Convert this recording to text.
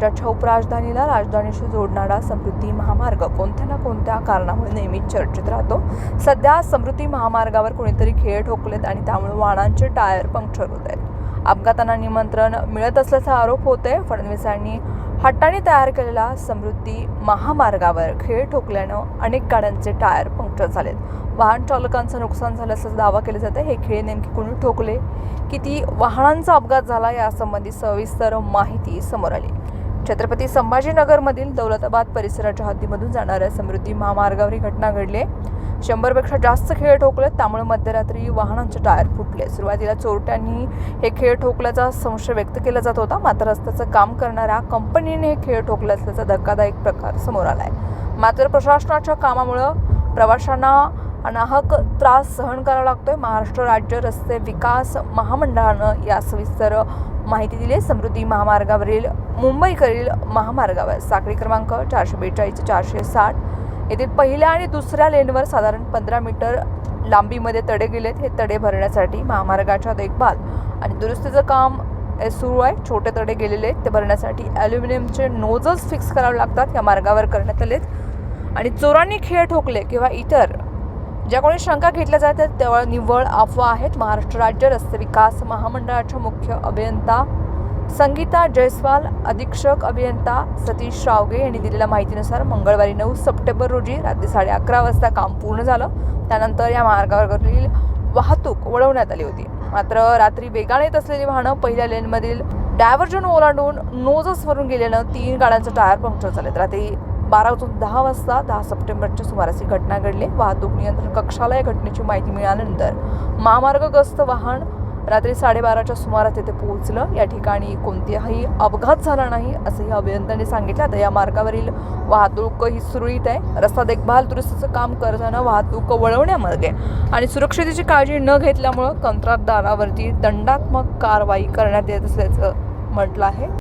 राज्याच्या उपराजधानीला राजधानीशी जोडणारा समृद्धी महामार्ग कोणत्या ना कोणत्या कारणामुळे नेहमीच चर्चेत राहतो? सध्या समृद्धी महामार्गावर कोणीतरी खेळ ठोकलेत आणि त्यामुळे वाहनांचे टायर पंक्चर होत आहेत. अपघातांना निमंत्रण मिळत असल्याचा आरोप होतोय. फडणवीसांनी हट्टाने तयार केलेला समृद्धी महामार्गावर खेळ ठोकल्यानं अनेक गाड्यांचे टायर पंक्चर झालेत. वाहन चालकांचं नुकसान झाल्याचा दावा केला आहे हे खेळ नेमके कोणी ठोकले? किती वाहनांचा अपघात झाला? यासंबंधी सविस्तर माहिती समोर आली. छत्रपती संभाजीनगरमधील दौलताबाद परिसराच्या हद्दीमधून जाणाऱ्या समृद्धी महामार्गावर ही घटना घडली. शंभरपेक्षा जास्त खेळ ठोकले त्यामुळे मध्यरात्री वाहनांचे टायर फुटले. सुरुवातीला चोरट्यांनी हे खेळ ठोकल्याचा संशय व्यक्त केला जात होता मात्र रस्त्याचं काम करणाऱ्या कंपनीने हे खेळ ठोकले असल्याचा धक्कादायक प्रकार समोर आला आहे मात्र प्रशासनाच्या कामामुळं प्रवाशांना अनाहक त्रास सहन करावा लागतोय. महाराष्ट्र राज्य रस्ते विकास महामंडळानं या सविस्तर माहिती दिली आहे. समृद्धी महामार्गावरील मुंबईकडील महामार्गावर. साखळी क्रमांक चारशे बेचाळीस चारशे साठ. येथील पहिल्या आणि दुसऱ्या लेनवर साधारण पंधरा मीटर लांबीमध्ये तडे गेलेत. हे तडे भरण्यासाठी महामार्गाच्या देखभाल आणि दुरुस्तीचं काम हे सुरू आहे. छोटे तडे गेलेले आहेत. ते भरण्यासाठी ॲल्युमिनियमचे नोजल्स फिक्स करावे लागतात. या मार्गावर करण्यात आलेत. आणि चोरांनी खेळ ठोकले किंवा इतर ज्या कोणी शंका घेतल्या जातात तेव्हा निव्वळ अफवा आहेत. महाराष्ट्र राज्य रस्ते विकास महामंडळाच्या मुख्य अभियंता संगीता जयस्वाल अधीक्षक अभियंता सतीश रावगे यांनी दिलेल्या माहितीनुसार मंगळवारी नऊ सप्टेंबर रोजी रात्री साडे अकरा वाजता काम पूर्ण झालं. त्यानंतर या मार्गावरील वाहतूक वळवण्यात आली होती. मात्र रात्री वेगाने येत असलेली वाहनं पहिल्या लेनमधील डायव्हर्जन ओलांडून नोजसवरून गेल्यानं तीन गाड्यांचं टायर पंक्चर झालेत रात्री बारा वाजून दहा वाजता दहा सप्टेंबरच्या सुमारास ही घटना घडली. वाहतूक नियंत्रण कक्षाला या घटनेची माहिती मिळाल्यानंतर महामार्ग गस्त वाहन रात्री साडेबाराच्या सुमारास येथे पोहोचलं. या ठिकाणी कोणताही अपघात झाला नाही असंही अभियंत्यांनी सांगितलं. आता या मार्गावरील वाहतूक ही सुरळीत आहे. रस्ता देखभाल दुरुस्तीचं काम करताना वाहतूक वळवण्यामार्गे आणि सुरक्षतेची काळजी न घेतल्यामुळं कंत्राटदारावरती दंडात्मक कारवाई करण्यात येत असल्याचं म्हटलं आहे.